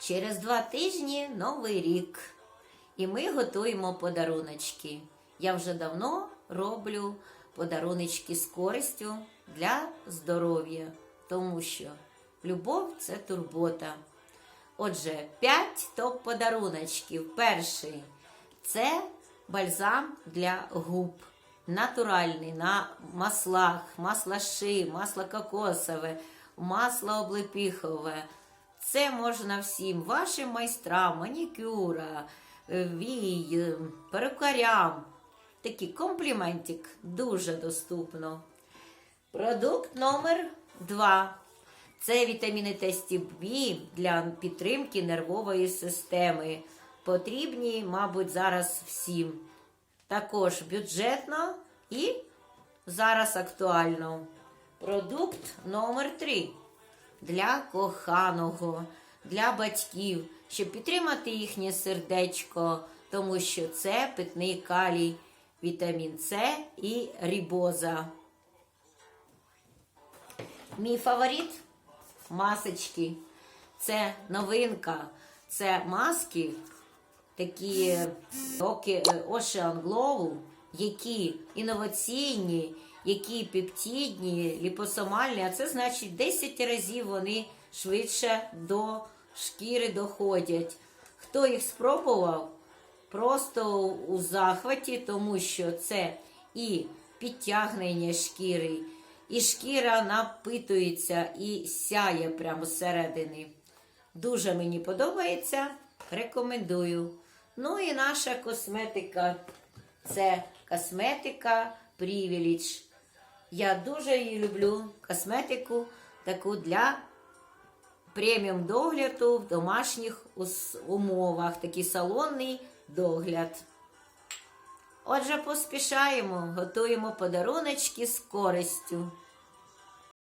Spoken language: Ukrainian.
Через два тижні новий рік. І ми готуємо подаруночки. Я вже давно роблю подаруночки з користю для здоров'я, тому що любов це турбота. Отже, 5 топ-подаруночків. Перший це бальзам для губ. Натуральний на маслах, масло ши, масло кокосове, масло облепіхове. Це можна всім вашим майстрам, манікюра, е, вій, е, перукарям. Такий компліментик дуже доступно. Продукт номер 2. Це вітаміни тесті B для підтримки нервової системи. Потрібні, мабуть, зараз всім. Також бюджетно і зараз актуально. Продукт номер 3 для коханого, для батьків, щоб підтримати їхнє сердечко, тому що це питний калій, вітамін С і рібоза. Мій фаворит масочки. Це новинка. Це маски, такі оки- е, Ocean Glow, які інноваційні, які пептидні, ліпосомальні, а це значить 10 разів вони швидше до шкіри доходять. Хто їх спробував, просто у захваті, тому що це і підтягнення шкіри, і шкіра напитується і сяє прямо зсередини. Дуже мені подобається, рекомендую. Ну і наша косметика це косметика Privilege. Я дуже її люблю, косметику таку для преміум догляду в домашніх умовах, такий салонний догляд. Отже, поспішаємо, готуємо подаруночки з користю.